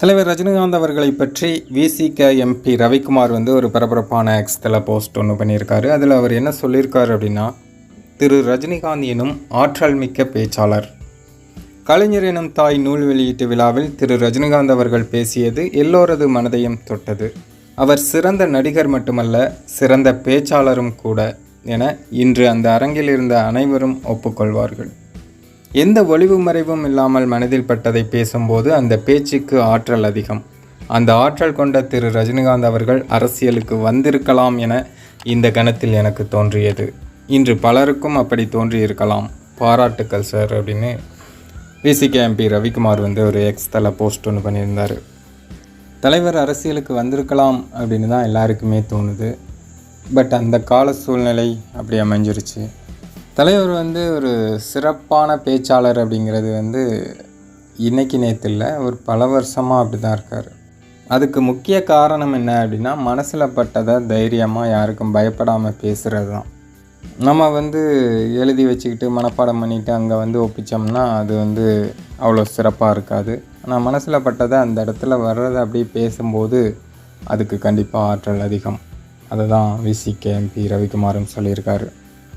தலைவர் ரஜினிகாந்த் அவர்களை பற்றி விசிக எம்பி ரவிக்குமார் வந்து ஒரு பரபரப்பான எக்ஸ்தல போஸ்ட் ஒன்று பண்ணியிருக்காரு. அதில் அவர் என்ன சொல்லியிருக்காரு அப்படின்னா திரு ரஜினிகாந்த் எனும் ஆற்றல் மிக்க பேச்சாளர். கலைஞர் எனும் தாய் நூல் வெளியீட்டு விழாவில் திரு ரஜினிகாந்த் அவர்கள் பேசியது எல்லோரது மனதையும் தொட்டது. அவர் சிறந்த நடிகர் மட்டுமல்ல சிறந்த பேச்சாளரும் கூட என இன்று அந்த அரங்கில் இருந்த அனைவரும் ஒப்புக்கொள்வார்கள். எந்த ஒளிவு மறைவும் இல்லாமல் மனதில் பட்டதை பேசும்போது அந்த பேச்சுக்கு ஆற்றல் அதிகம். அந்த ஆற்றல் கொண்ட திரு. ரஜினிகாந்த் அவர்கள் அரசியலுக்கு வந்திருக்கலாம் என இந்த கணத்தில் எனக்கு தோன்றியது. இன்று பலருக்கும் அப்படி தோன்றியிருக்கலாம். பாராட்டுக்கள் சார் அப்படின்னு விசிகே எம்பி ரவிக்குமார் வந்து ஒரு எக்ஸ் தல போஸ்ட் ஒன்று பண்ணியிருந்தார். தலைவர் அரசியலுக்கு வந்திருக்கலாம் அப்படின்னு தான் எல்லாருக்குமே தோணுது. பட் அந்த கால சூழ்நிலை அப்படி அமைஞ்சிருச்சு. தலைவர் வந்து ஒரு சிறப்பான பேச்சாளர் அப்படிங்கிறது வந்து இன்னைக்கு நேற்று இல்லை ஒரு பல வருஷமாக அப்படி தான் இருக்கார். அதுக்கு முக்கிய காரணம் என்ன அப்படின்னா மனசில் பட்டதை தைரியமாக யாருக்கும் பயப்படாமல் பேசுகிறது தான் நம்ம வந்து எழுதி வச்சுக்கிட்டு மனப்பாடம் பண்ணிவிட்டு அங்கே வந்து ஒப்பிச்சோம்னா அது வந்து அவ்வளோ சிறப்பாக இருக்காது. ஆனால் மனசில் பட்டதை அந்த இடத்துல வர்றதை அப்படியே பேசும்போது அதுக்கு கண்டிப்பாக ஆற்றல் அதிகம். அதை தான் விசிகே எம்பி ரவிக்குமாரும் சொல்லியிருக்காரு.